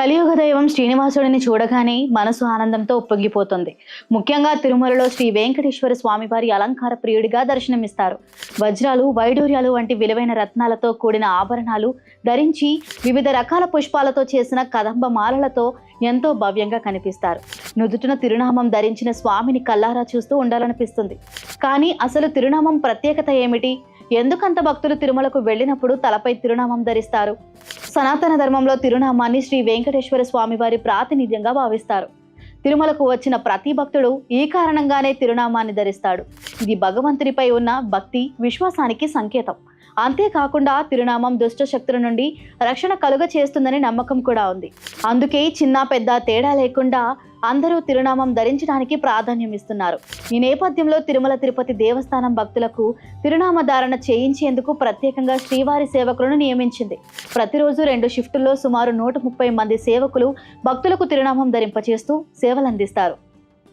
కలియుగ దైవం శ్రీనివాసుడిని చూడగానే మనసు ఆనందంతో ఉప్పొంగిపోతుంది. ముఖ్యంగా తిరుమలలో శ్రీ వెంకటేశ్వర స్వామివారి అలంకార ప్రియుడిగా దర్శనమిస్తారు. వజ్రాలు వైడూర్యాలు వంటి విలువైన రత్నాలతో కూడిన ఆభరణాలు ధరించి వివిధ రకాల పుష్పాలతో చేసిన కదంబ మాలలతో ఎంతో భవ్యంగా కనిపిస్తారు. నుదుటిన తిరునామం ధరించిన స్వామిని కల్లారా చూస్తూ ఉండాలనిపిస్తుంది. కానీ అసలు తిరునామం ప్రత్యేకత ఏమిటి? ఎందుకంత భక్తులు తిరుమలకు వెళ్ళినప్పుడు తలపై తిరునామం ధరిస్తారు? సనాతన ధర్మంలో తిరునామాన్ని శ్రీ వెంకటేశ్వర స్వామి వారి ప్రాతినిధ్యంగా భావిస్తారు. తిరుమలకు వచ్చిన ప్రతి భక్తుడు ఈ కారణంగానే తిరునామాన్ని ధరిస్తాడు. ఇది భగవంతునిపై ఉన్న భక్తి విశ్వాసానికి సంకేతం. అంతేకాకుండా తిరునామం దుష్ట శక్తుల నుండి రక్షణ కలుగ చేస్తుందని నమ్మకం కూడా ఉంది. అందుకే చిన్న పెద్ద తేడా లేకుండా అందరూ తిరునామం ధరించడానికి ప్రాధాన్యం ఇస్తున్నారు. ఈ నేపథ్యంలో తిరుమల తిరుపతి దేవస్థానం భక్తులకు తిరునామ ధారణ చేయించేందుకు ప్రత్యేకంగా శ్రీవారి సేవకులను నియమించింది. ప్రతిరోజు రెండు షిఫ్టుల్లో సుమారు నూట ముప్పై మంది సేవకులు భక్తులకు తిరునామం ధరింపచేస్తూ సేవలందిస్తారు.